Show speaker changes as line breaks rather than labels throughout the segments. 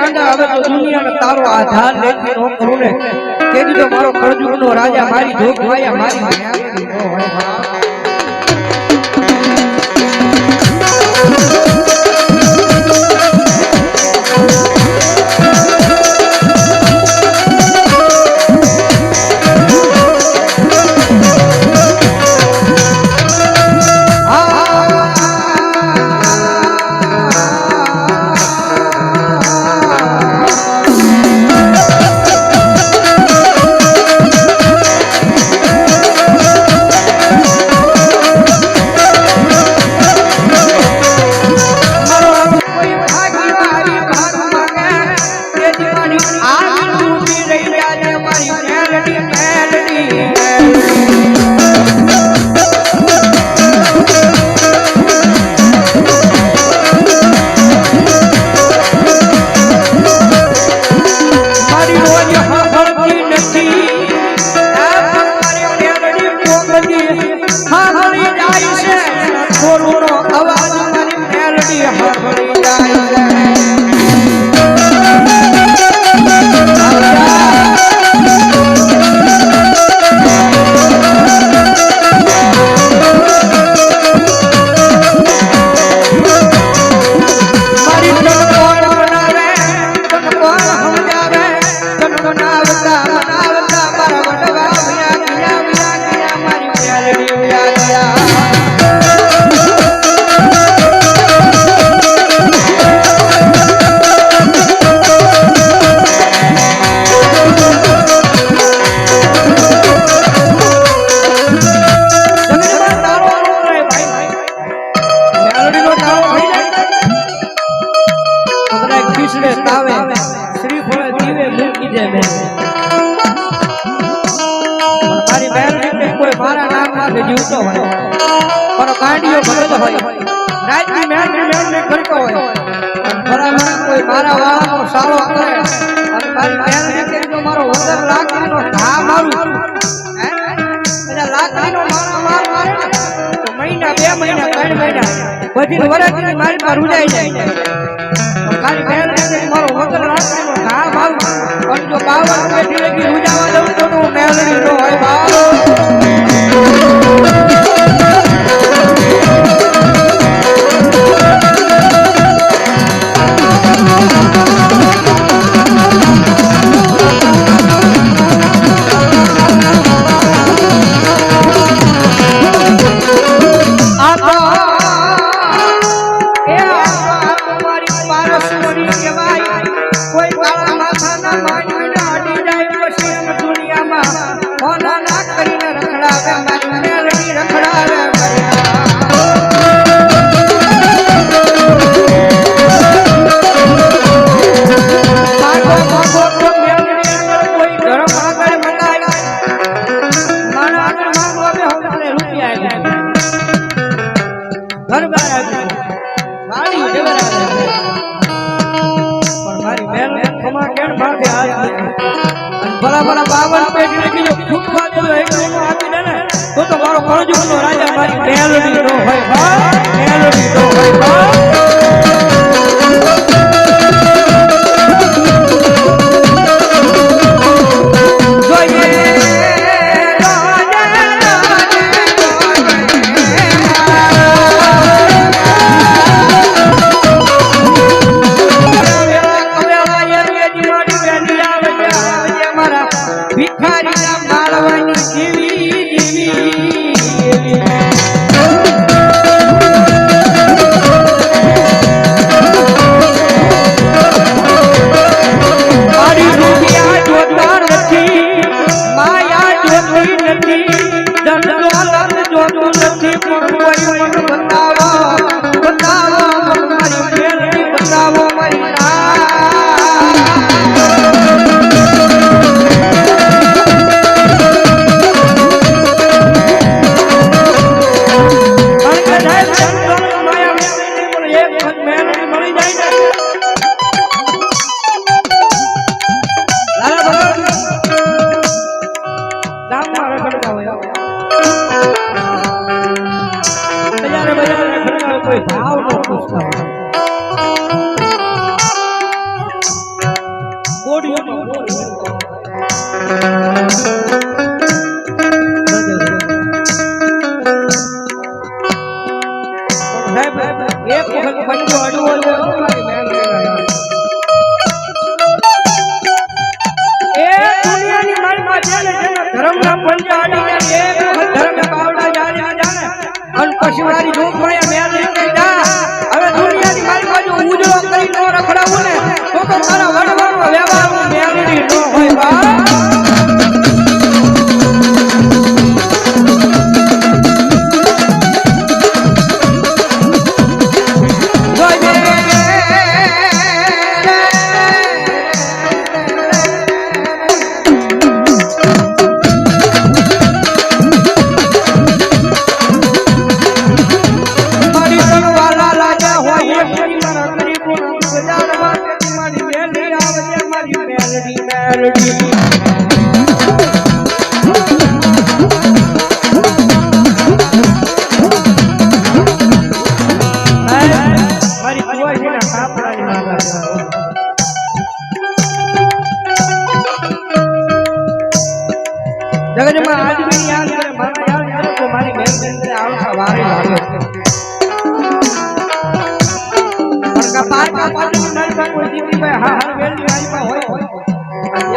ગાંડા હવે તો દુનિયાનો તારો આધાર લેતી નો કરું ને તેથી મારો કળજુગનો રાજા મારી જોગ માયા. મારો હોય. પણ કાંડીઓ ભરતો હોય. રાતની મેલડી મેલડી કરતો હોય. બરાબર કોઈ મારા વાળાનો સારો કરે. અને મારી મેલડી કે જો મારો વગર લાકડીનો ઘા મારું? એટલે લાકડીનો મારા માર મારે. તો મહિના, બે મહિના, ત્રણ મહિના. પછી વરસની મારી પર ઉડાઈ જાય. મારી કે મારો વગર લાકડીનો ઘા મારું પણ જો બાવન પેઢી લગી ઉજાવા કેણ ભાગે અને ભલા ભલા બાવન પેઢી ને આપી દે ને, તો તો મારો ફરજ રાજા મારી મેલડી નો હોય મેલડી નો હોય melody, melody.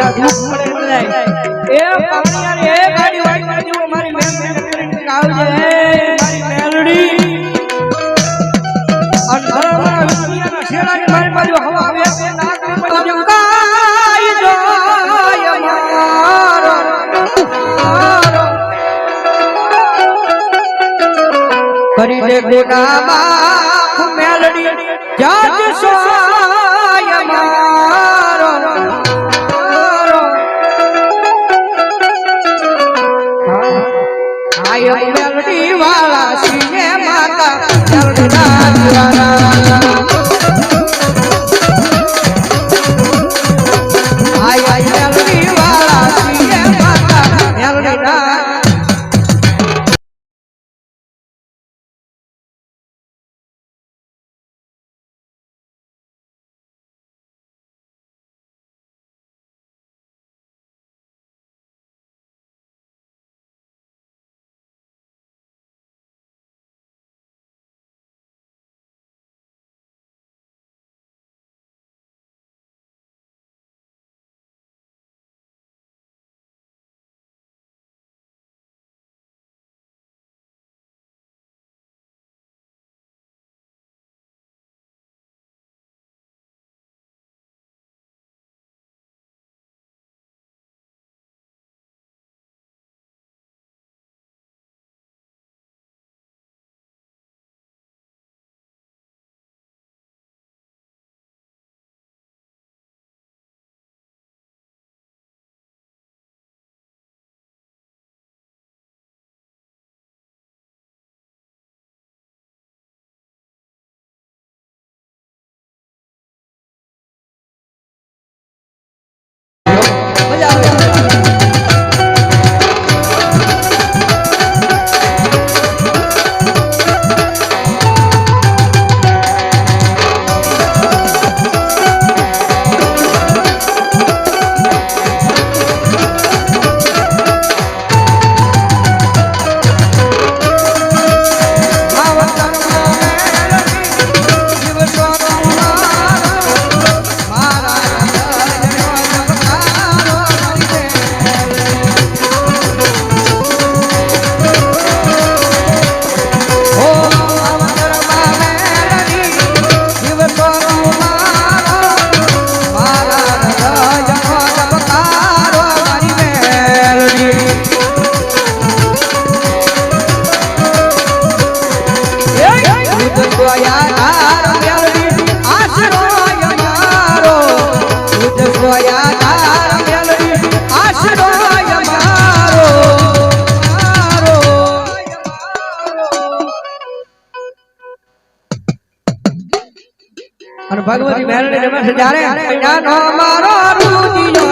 એ પાણી એ ગાડી વાળી મારી મેમ કરીને આવજે કરી દે ગુના માફ મેલડી જાજ સો Yeah. અને ભગવતી મહેરણી રમે છે જ્યારે નો મારો રૂપિયો